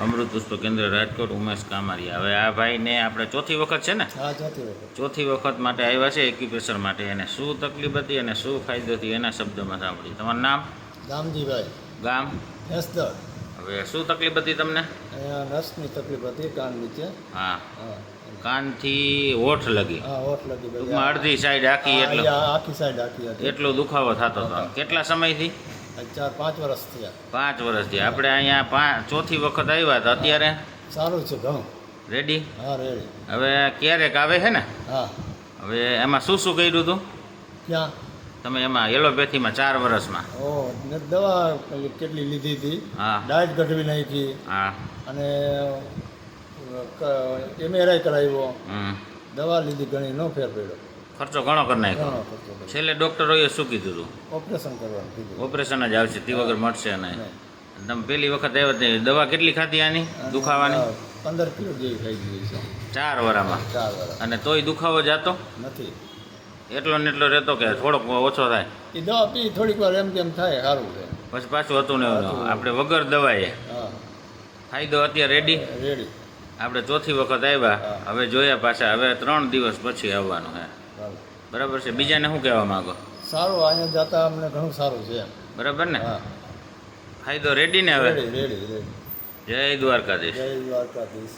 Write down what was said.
અમૃત પુષ્પ કેન્દ્ર રાજકોટ ઉમેશ કામારિયા હવે આ ભાઈને આપણે ચોથી વખત છે ને? ચોથી વખત. માટે આવ્યા છે એક્યુપ્રેશર માટે. એને શું તકલીફ હતી અને શું ફાયદો હતી એના શબ્દોમાં સાંભળી તમારું નામ? ગામજીભાઈ. ગામ? હેસદર હવે શું તકલીફ હતી તમને? નસની તકલીફ હતી કાન નીચે. હા. કાનથી હોઠ લગી. ટૂંકમાં અડધી સાઈડ આખી એટલે. આખી સાઈડ આખી એટલો દુખાવો થતો હતો. કેટલા સમયથી? ચાર પાંચ વર્ષ થયા. પાંચ વર્ષથી આપણે અહીંયા ચોથી વખત આવ્યા હતા. અત્યારે? સારું છે ઘઉં રેડી હા રેડી હવે ક્યારેક આવે છે ને? હા. હવે એમાં શું શું કર્યું હતું? ક્યાં? તમે એમાં એલોપેથીમાં ચાર વર્ષમાં ઓ દવા કેટલી લીધી હતી? હા. ડાયટ ઘટવી નાખી હા. અને એમએરઆઈ કરાવ્યો. દવા લીધી ઘણી નો ફેર પડ્યો. ખર્ચો ઘણો કરી નાખ્યો. છેલ્લે ડૉક્ટરોએ શું કીધું હતું ઓપરેશન કરવાનું કીધું. ઓપરેશન જ આવશે તે વગર મળશે નહીં. તમે પેલી વખત આવ્યા દવા કેટલી ખાધી આની? દુખાવાની? પંદર કિલો જેવી ખાઈ ગઈ છે. ચાર વરામાં? ચાર વરા. અને તોય દુખાવો જાતો? નથી. એટલો ને એટલો રહેતો કે થોડોક ઓછો થાય? એ દવા પી થોડીક વાર એમ કેમ થાય સારું છે. પછી પાછું હતું ને આપણે વગર દવાએ. ફાયદો અત્યારે રેડી રેડી આપણે ચોથી વખત આવ્યા. હવે જોયા પાછા. હવે ત્રણ દિવસ પછી આવવાનું હે બરાબર છે. બીજાને શું કહેવા માંગો? સારું અહીંયા જતા અમને ઘણું સારું છે બરાબર ને? હા. ફાયદો રેડી ને હવે? રેડી રેડી જય દ્વારકાધીશ. જય દ્વારકાધીશ.